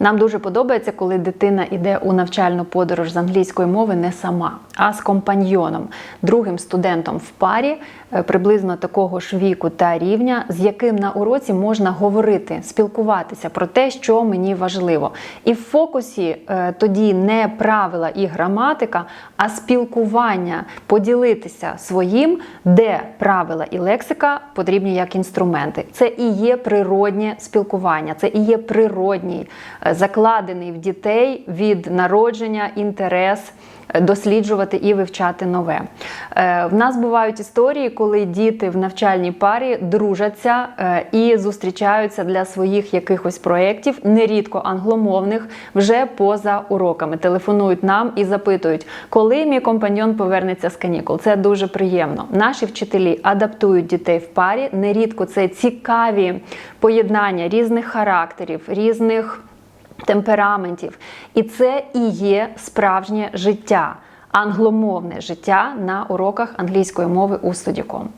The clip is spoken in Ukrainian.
Нам дуже подобається, коли дитина йде у навчальну подорож з англійської мови не сама, а з компаньйоном, другим студентом в парі, е, приблизно такого ж віку та рівня, з яким на уроці можна говорити, спілкуватися про те, що мені важливо. І в фокусі е, тоді не правила і граматика, а спілкування, поділитися своїм, де правила і лексика потрібні як інструменти. Це і є природнє спілкування, це і є природній, е, закладений в дітей від народження інтерес е, досліджувати і вивчати нове. Е, В нас бувають історії, коли діти в навчальній парі дружаться е, і зустрічаються для своїх якихось проєктів, нерідко англомовних, вже поза уроками. Телефонують нам і запитують, коли мій компаньон повернеться з канікул. Це дуже приємно. Наші вчителі адаптують дітей в парі. Нерідко це цікаві поєднання різних характерів, різних темпераментів. І це і є справжнє життя, англомовне життя на уроках англійської мови у студіком.